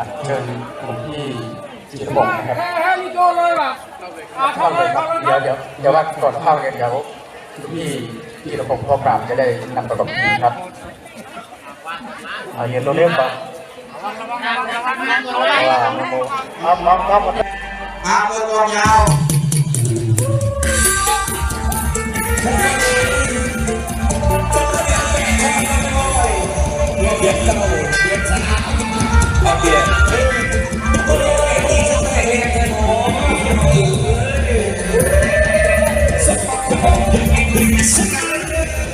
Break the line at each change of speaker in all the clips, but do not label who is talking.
อะเชิญผมที่จิตรบงนะครับ
แค่นี้โจเลยว่ะอ่า
เข้า
เข้า
เล
เลยย
ครับ
เข้าเลย
เดี๋ยวเดี๋ยวเดี๋ยวว่าก่อนเข้าเนี่ยเดี๋ยวพี่พี่ระพงศ์พ่อกราบจะได้นำประกอบพิธีครับเอาเย็นตัวเรียบก่อนว่าโมเอาเอาเอาหมด
มาเปิดกองยาว
เ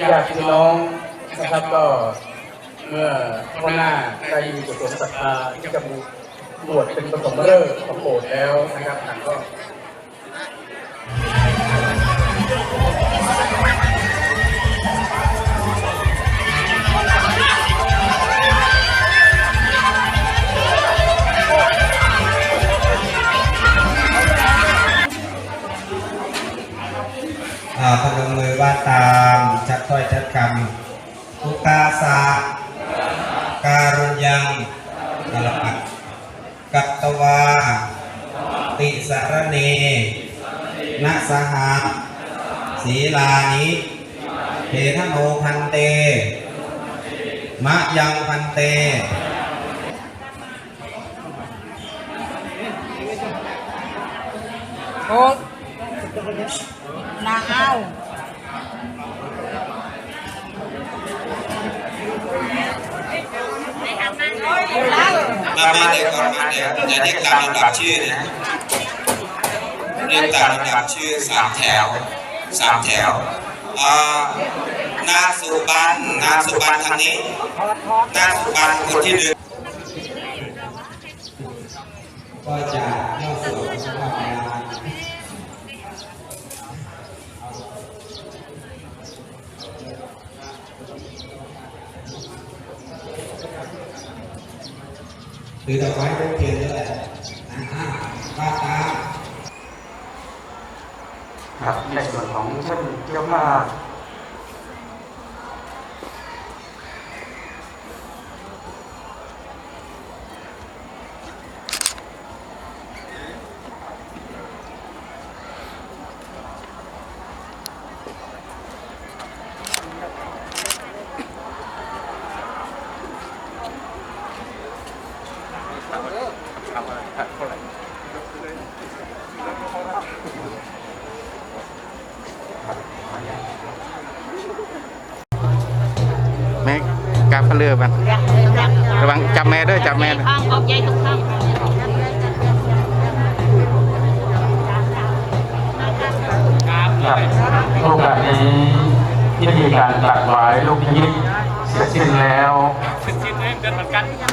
ญาติพี่น้องนะครับก็เมื่อข้างหน้าได้มีกุศลศรัทธาที่จะบวชเป็นปฐมฤกษ์ของโบสถ์แล้วนะครับท่านก็
พนมมือว่าตามชัดถ้อยชัดคำทุกาสาการุญยังกลปัดกัตตวา ติสารเนนัสหะศีลานิเททโนพันเต มะยังพันเต
โอ้ นาเอา
มามาเดี๋ยก่อนมาเดี๋ยวจะเรียกตามลำดับชื่อนะเรียกตามลำดับชื่อสามแถวสามแถวอ่อนางสุบันนางสุบันทางนี้นางสุบันคนที่หนึ่ง
ก็จะเข้าสู่สภาพงาน คือดอกไม้ทุกเทียนนี่แหละนะฮะป้าตา
ครับในส่วนของท่านเจ้าภาพ แม่กาบเรือมันระวังจับแม่ด้วยจับแม่ด้วย
ข้างออกใหญ่ทุกข้าง
ครับโอกาสนี้ที่มีการตัดไว้ลูกนิมิตเสร็จสิ้นแล้วครับโอกาสนี้ขอได้เกิดท่านประธานที่ท่าน